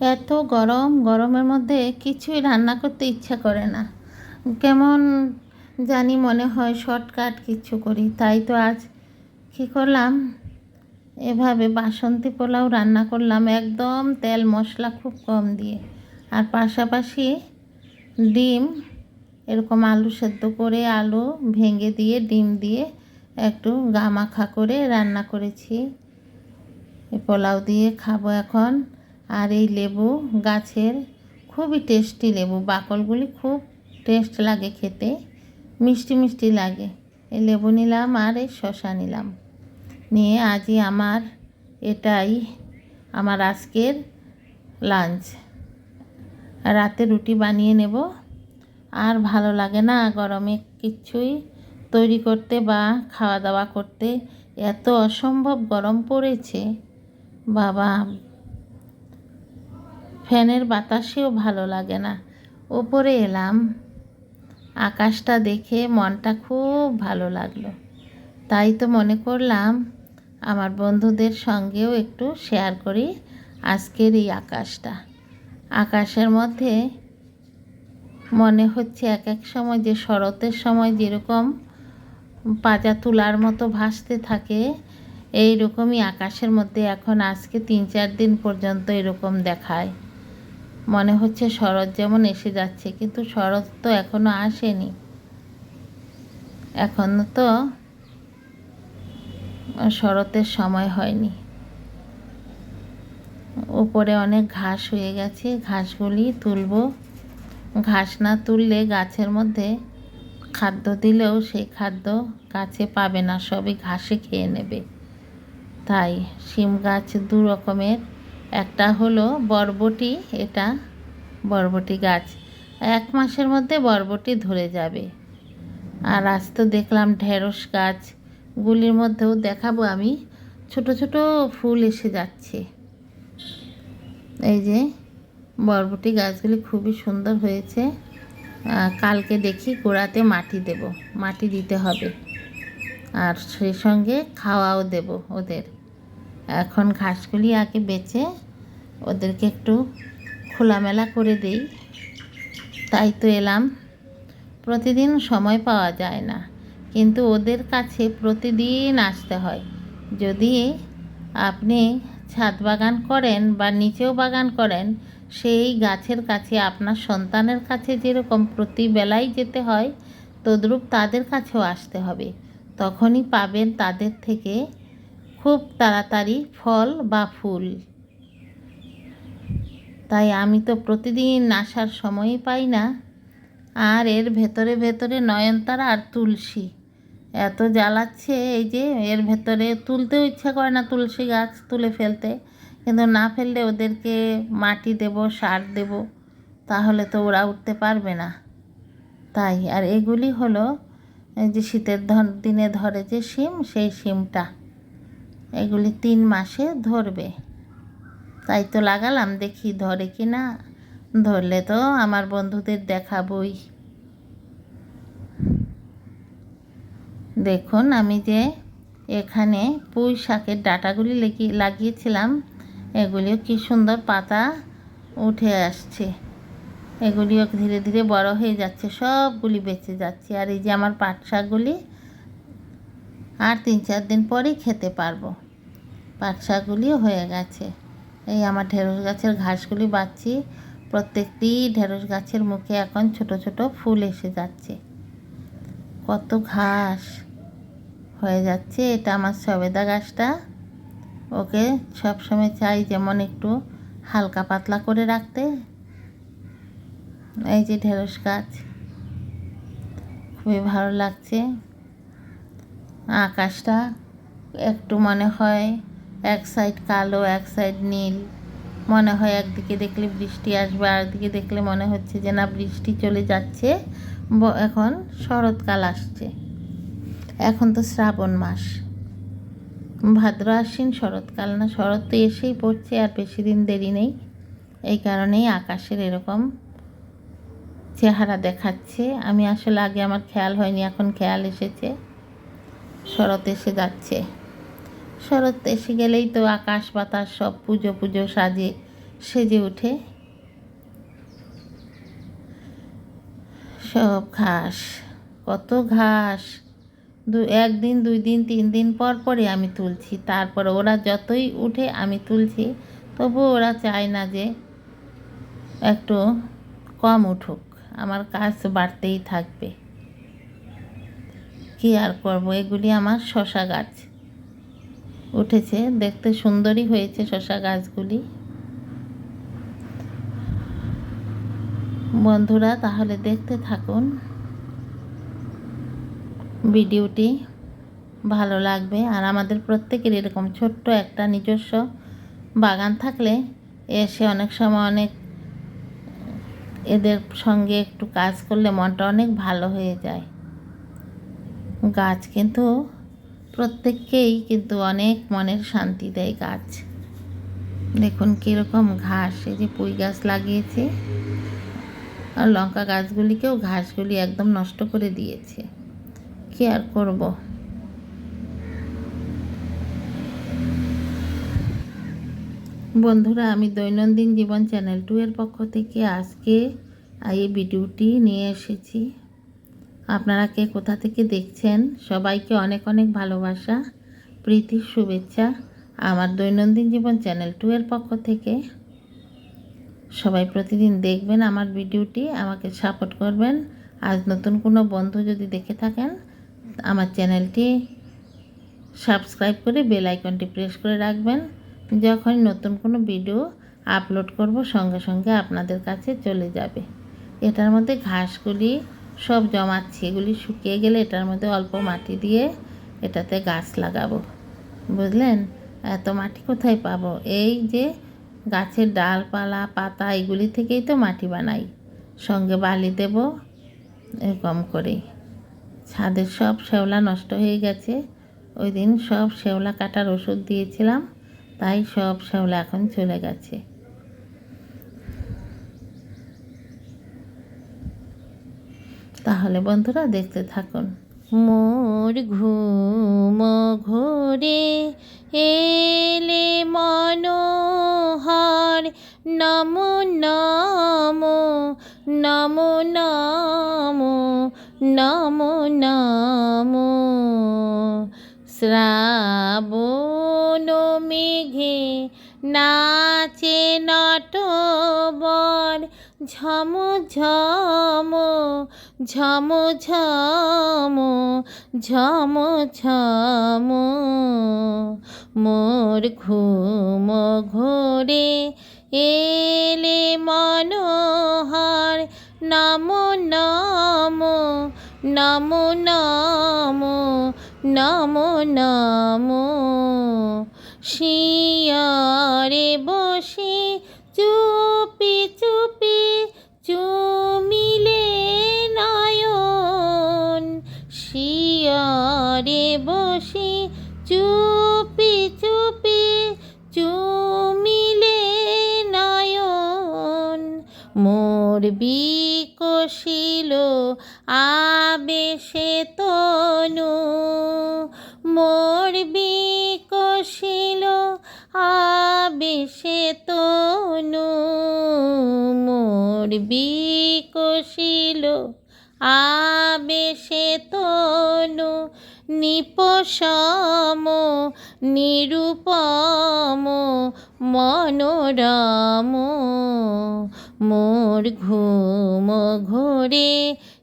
এত গরম, গরমের মধ্যে কিছুই রান্না করতে ইচ্ছা করে না। কেমন জানি মনে হয় শর্টকাট কিছু করি, তাই তো আজ কী করলাম? এভাবে বাসন্তী পোলাও রান্না করলাম, একদম তেল মশলা খুব কম দিয়ে। আর পাশাপাশি ডিম, এরকম আলু সেদ্ধ করে আলু ভেঙে দিয়ে, ডিম দিয়ে একটু গামাখা করে রান্না করেছি। পোলাও দিয়ে খাব এখন। আর এই লেবু গাছের খুবই টেস্টি লেবু। বাকলগুলি খুব টেস্ট লাগে খেতে, মিষ্টি মিষ্টি লাগে। এই লেবু নিলাম আর এই শশা নিলাম। নিয়ে আজই আমার এটাই আমার আজকের লাঞ্চ রাতে রুটি বানিয়ে নেব। আর ভালো লাগে না গরমে কিচ্ছুই তৈরি করতে বা খাওয়া দাওয়া করতে। এত অসম্ভব গরম পড়েছে। বাবা ফ্যানের বাতাসেও ভালো লাগে না। ওপরে এলাম। আকাশটা দেখে মনটা খুব ভালো লাগল। তাই তো মনে করলাম, আমার বন্ধুদের সঙ্গেও একটু শেয়ার করি আজকের এই আকাশটা। আকাশের মধ্যে মনে হচ্ছে এক এক সময় যে শরতের সময় যেরকম পাজা তুলার মতো ভাসতে থাকে এই রকমই আকাশের মধ্যে এখন আজকে তিন চার দিন পর্যন্ত এরকম দেখায়। মনে হচ্ছে শরৎ যেমন এসে যাচ্ছে, কিন্তু শরৎ তো এখনও আসেনি। এখনও তো শরতের সময় হয়নি। উপরে অনেক ঘাস হয়ে গেছে, ঘাসগুলি তুলব। ঘাস না তুললে গাছের মধ্যে খাদ্য দিলেও সেই খাদ্য গাছে পাবে না, সবই ঘাসে খেয়ে নেবে। তাই শিম গাছ দু রকমের। একটা হলো বরবটি, এটা বরবটি গাছ। এক মাসের মধ্যে বরবটি ধরে যাবে। আর আজ তো দেখলাম ঢেঁড়স গাছগুলির মধ্যেও দেখাবো আমি। ছোট ছোট ফুল এসে যাচ্ছে। এই যে বরবটি গাছগুলি খুবই সুন্দর হয়েছে। কালকে দেখি গোড়াতে মাটি দেব। মাটি দিতে হবে। আর সেই সঙ্গে খাওয়াও দেব ওদের। এখন ঘাসগুলি আগে বেছে ওদেরকে একটু খোলামেলা করে দেই। তাই তো এলাম। প্রতিদিন সময় পাওয়া যায় না। কিন্তু ওদের কাছে প্রতিদিন আসতে হয়। যদি আপনি ছাদ বাগান করেন বা নিচেও বাগান করেন, সেই গাছের কাছে, আপনার সন্তানের কাছে যেরকম প্রতিবেলাই যেতে হয়, তদ্রূপ তাদের কাছেও আসতে হবে। তখনই পাবেন তাদের থেকে খুব তাড়াতাড়ি ফল বা ফুল। তাই আমি তো প্রতিদিন আসার সময়ই পাই না। আর এর ভেতরে ভেতরে নয়নতারা আর তুলসী। এত জ্বালাচ্ছে এই যে, এর ভেতরে তুলতেও ইচ্ছা করে না তুলসী গাছ তুলে ফেলতে। কিন্তু না ফেললে ওদেরকে মাটি দেব, সার দেব, তাহলে তো ওরা উঠতে পারবে না। তাই, আর এগুলি হলো যে শীতের দিনে ধরে যে শিম, সেই শিমটা। এগুলি তিন মাসে ধরবে। তাই তো লাগালাম দেখি ধরে কি না। ধরলে তো আমার বন্ধুদের দেখাবই। দেখুন আমি যে এখানে পুঁই শাকের ডাটাগুলি লাগিয়েছিলাম, এগুলিও কি সুন্দর পাতা উঠে আসছে। এগুলিও ধীরে ধীরে বড় হয়ে যাচ্ছে, সবগুলি বেঁচে যাচ্ছে। আর এই যে আমার পাট শাকগুলি, আর তিন চার দিন পরেই খেতে পারব। পাট শাকগুলিও হয়ে গেছে। এই আমার ঢেঁড়স গাছের ঘাসগুলি বাচ্ছি। প্রত্যেকটি ঢেঁড়স গাছের মুখে এখন ছোট ছোট ফুল এসে যাচ্ছে। কত ঘাস হয়ে যাচ্ছে, এটা আমার সবেদা গাছটা। ওকে সবসময় চাই যেমন একটু হালকা পাতলা করে রাখতে। এই যে ঢেঁড়স গাছ, খুবই ভালো লাগছে। আকাশটা একটু মনে হয় এক সাইড কালো, এক সাইড নীল। মনে হয় একদিকে দেখলে বৃষ্টি আসবে আর একদিকে দেখলে মনে হচ্ছে যে না, বৃষ্টি চলে যাচ্ছে। এখন শরৎকাল আসছে। এখন তো শ্রাবণ মাস। ভাদ্র আশ্বিন, শরৎকাল না, শরৎ তো এসেই পড়ছে, আর বেশি দিন দেরি নেই। এই কারণেই আকাশের এরকম চেহারা দেখাচ্ছে। আমি আসলে আগে আমার খেয়াল হয়নি, এখন খেয়াল এসেছে। শরৎ এসে যাচ্ছে। শরৎ এসে গেলেই তো আকাশ বাতাস সব পুজো পুজো সাজে, সেজে ওঠে। সব ঘাস, কত ঘাস। দু, একদিন, দুই দিন, তিন দিন পর পরে আমি তুলছি। তারপর ওরা যতই উঠে আমি তুলছি তবু ওরা চায় না যে একটু কম উঠুক। আমার কাজ বাড়তেই থাকবে। কি আর করব? এগুলি আমার শশা গাছ। উঠেছে। দেখতে সুন্দরই হয়েছে শশা গাছগুলি। বন্ধুরা, তাহলে দেখতে থাকুন। ভিডিওটি ভালো লাগবে। আর আমাদের প্রত্যেকের এরকম ছোট্ট একটা নিজস্ব বাগান থাকলে এসে অনেক সময় অনেক এদের সঙ্গে একটু কাজ করলে মনটা অনেক ভালো হয়ে যায়। গাছ কিন্তু প্রত্যেককেই কিন্তু অনেক মনের শান্তি দেয় গাছ। দেখুন কীরকম ঘাস, এই যে পুঁই গাছ লাগিয়েছে। আর লঙ্কা গাছগুলিকেও ঘাসগুলি একদম নষ্ট করে দিয়েছে। কি আর করব? বন্ধুরা, আমি দৈনন্দিন জীবন চ্যানেল টু এর পক্ষ থেকে আজকে এই ভিডিওটি নিয়ে এসেছি। আপনারা কে কোথা থেকে দেখছেন? সবাইকে অনেক অনেক ভালোবাসা, প্রীতির শুভেচ্ছা, আমার দৈনন্দিন জীবন চ্যানেল টু এর পক্ষ থেকে। সবাই প্রতিদিন দেখবেন আমার ভিডিওটি, আমাকে সাপোর্ট করবেন। আজ নতুন কোনো বন্ধু যদি দেখে থাকেন, আমার চ্যানেলটি সাবস্ক্রাইব করে বেল আইকনটি প্রেস করে রাখবেন। যখন নতুন কোনো ভিডিও আপলোড করব, সঙ্গে সঙ্গে আপনাদের কাছে চলে যাবে। এটার মধ্যে ঘাসগুলি সব জমাচ্ছি, এগুলি শুকিয়ে গেলে এটার মধ্যে অল্প মাটি দিয়ে এটাতে গাছ লাগাবো। বুঝলেন? এত মাটি কোথায় পাবো? এই যে গাছের ডালপালা, পাতা, এগুলি থেকেই তো মাটি বানাই। সঙ্গে বালি দেব, এরকম করে ছাদের সব শেওলা নষ্ট হয়ে গেছে। ওই দিন সব শেওলা কাটার ওষুধ দিয়েছিলাম, তাই সব শেওলা এখন চলে গেছে। তাহলে বন্ধুরা দেখতে থাকুন। মোর ঘুম ঘোরে এলে মনোহর, নমো নমো নমো নমো নমো নমো। শ্রাবণ মেঘে নাচে নটবর ঝম ঝম ঝম। মোর ঘুম ঘোরে এলে মনোহর, নম নম নম নম নম নম। শিয়ারে বসে চুপি চুপি চুমিলে নয়ন। শিয়ারে বসে চুপি চুপি চুমিলে নয়ন। মোর বিকশিল আবেশে তনু। মোর বিকশিল আবেশে তনু মোর বিকশিল। আবেশে তনু নিপসম নিরূপম, মনোরম। মোর ঘুম ঘোরে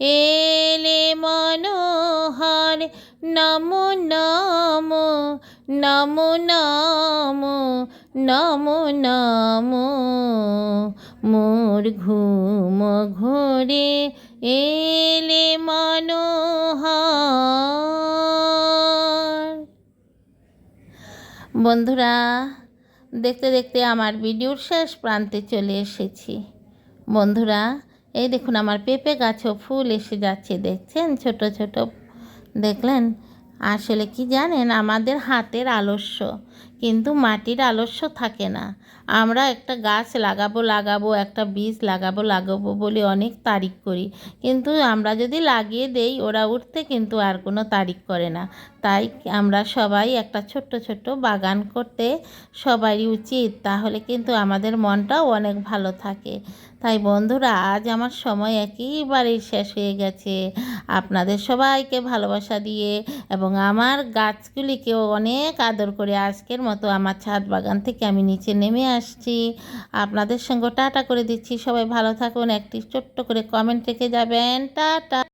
এলে মনোহর, নম নম নম নম। নম নম। মোর ঘুম ঘোরে, এলে মনোহর। বন্ধুরা, দেখতে দেখতে আমার ভিডিওর শেষ প্রান্তে চলে এসেছি। বন্ধুরা, এই দেখুন আমার পেঁপে গাছও ফুল এসে যাচ্ছে, দেখছেন? ছোট ছোট, দেখলেন? আসলে কি জানেন, আমাদের হাতের আলস্য। কিন্তু মাটির আলস্য থাকে না। আমরা একটা গাছ লাগাবো লাগাবো, একটা বীজ লাগাবো লাগাবো বলে অনেক তারিখ করি। কিন্তু আমরা যদি লাগিয়ে দেই, ওরা উঠতে কিন্তু আর কোনো তারিখ করে না। তাই আমরা সবাই একটা ছোট্ট ছোট্ট বাগান করতে সবারই উচিত। তাহলে কিন্তু আমাদের মনটাও অনেক ভালো থাকে। তাই বন্ধুরা, আজ আমার সময় একেবারেই শেষ হয়ে গেছে। আপনাদের সবাইকে ভালোবাসা দিয়ে এবং আমার গাছগুলিকেও অনেক আদর করে আজকের মতো আমার ছাদ বাগান থেকে আমি নিচে নেমে আসছি। আপনাদের সঙ্গে টাটা করে দিচ্ছি। সবাই ভালো থাকুন। একটি ছোট্ট করে কমেন্ট রেখে যাবেন। টাটা।